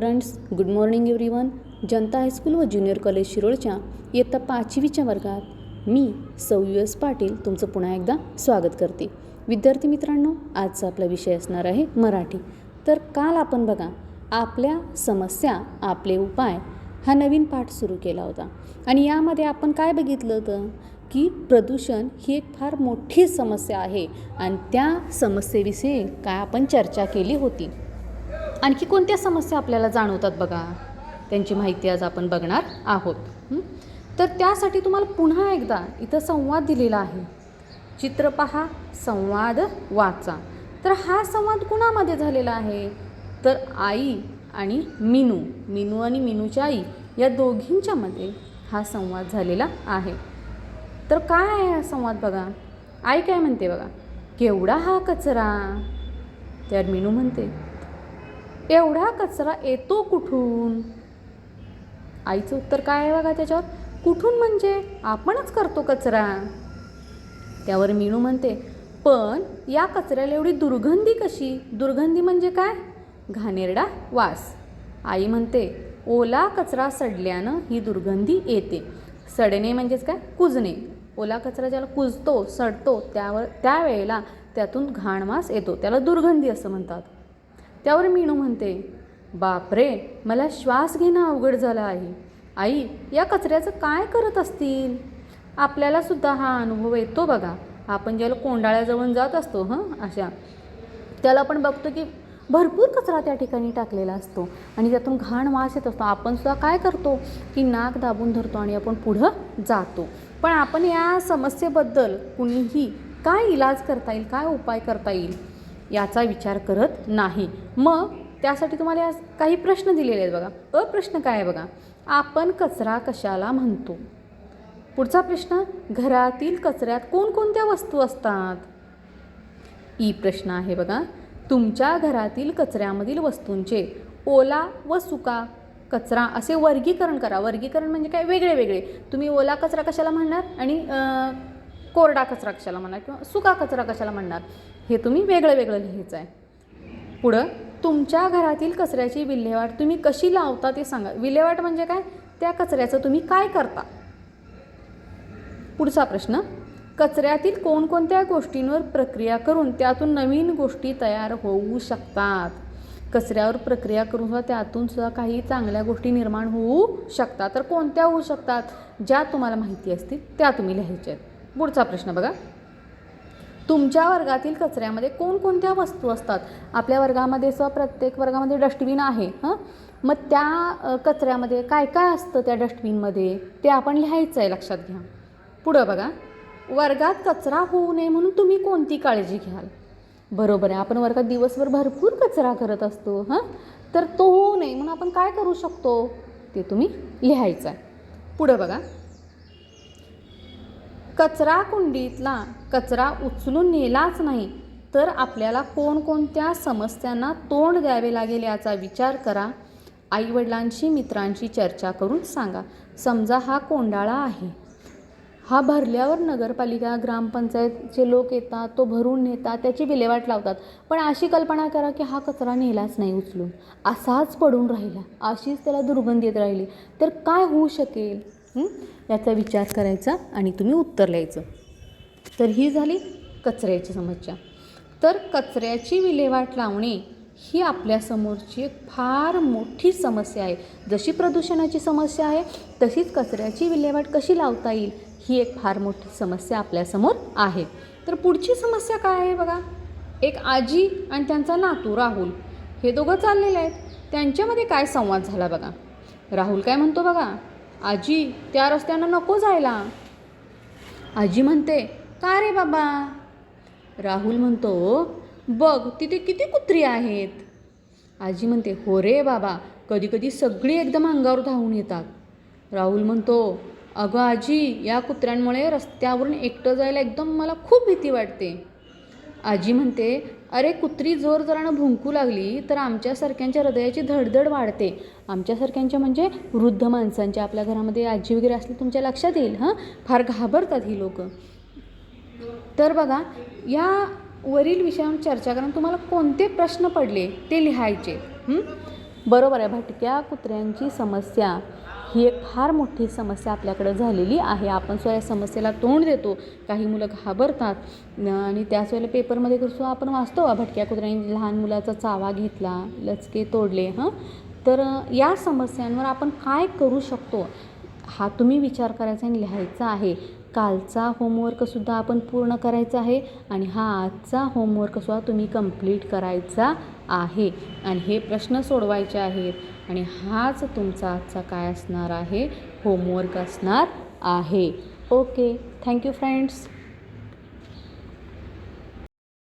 Students good morning everyone. Janata high school व junior college शिरोळच्या इयत्ता पाचवीच्या वर्गात मी सौ यू एस पाटील तुमचं पुन्हा एकदा स्वागत करते. विद्यार्थी मित्रांनो आजचा आपला विषय असणार आहे मराठी. तर काल आपण बघा आपल्या समस्या आपले उपाय हा नवीन पाठ सुरू केला होता. आणि यामध्ये आपण काय बघितलं होतं? की प्रदूषण ही एक फार मोठी समस्या आहे. आणि त्या समस्येविषयी काय आपण चर्चा केली होती? आणखी कोणत्या समस्या आपल्याला जाणवतात बघा? त्यांची माहिती आज आपण बघणार आहोत. तर त्यासाठी तुम्हाला पुन्हा एकदा इथं संवाद दिलेला आहे. चित्र पहा संवाद वाचा. तर हा संवाद कुणामध्ये झालेला आहे? तर आई आणि मिनू मिनू आणि मिनूच्या आई या दोघींच्यामध्ये हा संवाद झालेला आहे. तर काय आहे हा संवाद बघा? आई काय म्हणते बघा? केवढा हा कचरा? त्यावर मिनू म्हणते एवढा कचरा येतो कुठून? आईचं उत्तर काय आहे बघा त्याच्यावर? कुठून म्हणजे? आपणच करतो कचरा. त्यावर मीनू म्हणते पण या कचऱ्याला एवढी दुर्गंधी कशी? दुर्गंधी म्हणजे काय? घाणेरडा वास. आई म्हणते ओला कचरा सडल्यानं ही दुर्गंधी येते. सडणे म्हणजेच काय? कुजणे. ओला कचरा ज्याला कुजतो सडतो त्यावर त्यावेळेला त्यातून घाण वास येतो. त्याला दुर्गंधी असं म्हणतात. त्यावर मीनू म्हणते बापरे मला श्वास घेणं अवघड झालं आहे. आई या कचऱ्याचं काय करत असतील? आपल्याला सुद्धा हा अनुभव येतो बघा. आपण ज्याला कोंडाळ्याजवळ जात असतो हं अशा. त्याला आपण बघतो की भरपूर कचरा त्या ठिकाणी टाकलेला असतो आणि त्यातून घाण वास येत असतो. आपण सुद्धा काय करतो की नाक दाबून धरतो आणि आपण पुढं जातो. पण आपण या समस्येबद्दल कुणीही काय इलाज करता येईल काय उपाय करता येईल याचा विचार करत नाही. मग त्यासाठी तुम्हाला आज काही प्रश्न दिलेले आहेत बघा. अ प्रश्न काय आहे बघा? आपण कचरा कशाला म्हणतो? पुढचा प्रश्न घरातील कचऱ्यात कोणकोणत्या वस्तू असतात? ई प्रश्न आहे बघा. तुमच्या घरातील कचऱ्यामधील वस्तूंचे ओला व सुका कचरा असे वर्गीकरण करा. वर्गीकरण म्हणजे काय? वेगळे वेगळे. तुम्ही ओला कचरा कशाला म्हणणार? आणि कोरडा कचरा कशाला म्हणणार किंवा सुका कचरा कशाला म्हणणार? हे तुम्ही वेगळं वेगळं लिहायचं आहे. पुढं तुमच्या घरातील कचऱ्याची विल्हेवाट तुम्ही कशी लावता ते सांगा. विल्हेवाट म्हणजे काय? त्या कचऱ्याचं तुम्ही काय करता? पुढचा प्रश्न कचऱ्यातील कोणकोणत्या गोष्टींवर प्रक्रिया करून त्यातून नवीन गोष्टी तयार होऊ शकतात? कचऱ्यावर प्रक्रिया करून सुद्धा त्यातून सुद्धा काही चांगल्या गोष्टी निर्माण होऊ शकतात. तर कोणत्या होऊ शकतात? ज्या तुम्हाला माहिती असतील त्या तुम्ही लिहायच्या आहेत. पुढचा प्रश्न बघा. तुमच्या वर्गातील कचऱ्यामध्ये कोणकोणत्या वस्तू असतात? आपल्या वर्गामध्ये स प्रत्येक वर्गामध्ये डस्टबिन आहे हां? मग त्या कचऱ्यामध्ये काय काय असतं त्या डस्टबिनमध्ये ते आपण लिहायचं आहे लक्षात घ्या. पुढं बघा. वर्गात कचरा होऊ नये म्हणून तुम्ही कोणती काळजी घ्याल? बरोबर आहे आपण वर्गात दिवसभर भरपूर कचरा करत असतो हां? तर तो होऊ नये म्हणून आपण काय करू शकतो? ते तुम्ही लिहायचं आहे पुढं बघा. कचरा कुंडीतला कचरा उचलून नेलाच नाही तर आपल्याला कोणकोणत्या समस्यांना तोंड द्यावे लागेल याचा विचार करा. आईवडिलांशी मित्रांशी चर्चा करून सांगा. समजा हा कोंडाळा आहे. हा भरल्यावर नगरपालिका ग्रामपंचायतचे लोक येतात तो भरून नेतात त्याची विल्हेवाट लावतात. पण अशी कल्पना करा की हा कचरा नेलाच नाही उचलून. असाच पडून राहिला. अशीच त्याला दुर्गंधी येत राहिली. तर काय होऊ शकेल? याचा विचार करायचा आणि तुम्ही उत्तर लिहायचं. तर ही झाली कचऱ्याची समस्या. तर कचऱ्याची विल्हेवाट लावणे ही आपल्यासमोरची एक फार मोठी समस्या आहे. जशी प्रदूषणाची समस्या आहे तशीच कचऱ्याची विल्हेवाट कशी लावता येईल ही एक फार मोठी समस्या आपल्यासमोर आहे. तर पुढची समस्या काय आहे बघा? एक आजी आणि त्यांचा नातू राहुल हे दोघं चाललेले आहेत. त्यांच्यामध्ये काय संवाद झाला बघा? राहुल काय म्हणतो बघा? आजी त्या रस्त्यानं नको जायला. आजी म्हणते का रे बाबा? राहुल म्हणतो बघ तिथे किती कुत्री आहेत. आजी म्हणते हो रे बाबा कधी कधी सगळी एकदम अंगावर धावून येतात. राहुल म्हणतो अगं आजी या कुत्र्यांमुळे रस्त्यावरून एकटं जायला एकदम मला खूप भीती वाटते. आजी म्हणते अरे कुत्री जोर जोरानं भुंकू लागली तर आमच्यासारख्यांच्या हृदयाची धडधड वाढते. आमच्यासारख्यांच्या म्हणजे वृद्ध माणसांच्या आपल्या घरामध्ये आजी वगैरे असली तुमच्या लक्षात येईल हां? फार घाबरतात ही लोकं. तर बघा या वरील विषयावर चर्चा करून तुम्हाला कोणते प्रश्न पडले ते लिहायचे बरोबर आहे भटक्या कुत्र्यांची समस्या. ही एक फार मोठी समस्या आपल्याकडं झालेली आहे. आपण स्वतः या समस्येला तोंड देतो. काही मुलं घाबरतात. आणि त्याच वेळेला पेपरमध्ये कसं आपण वाचतो भटक्या कुत्र्यांनी लहान मुलाचा चावा घेतला लचके तोडले हां? तर या समस्यांवर आपण काय करू शकतो? हा तुम्ही विचार करायचा आणि लिहायचा आहे. कालचा होमवर्कसुद्धा आपण पूर्ण करायचा आहे. आणि हा आजचा होमवर्कसुद्धा तुम्ही कंप्लीट करायचा आहे. आणि हे प्रश्न सोडवायचे आहेत. आणि हाच तुमचा आजचा काय असणार आहे? होमवर्क असणार आहे. Okay thank you friends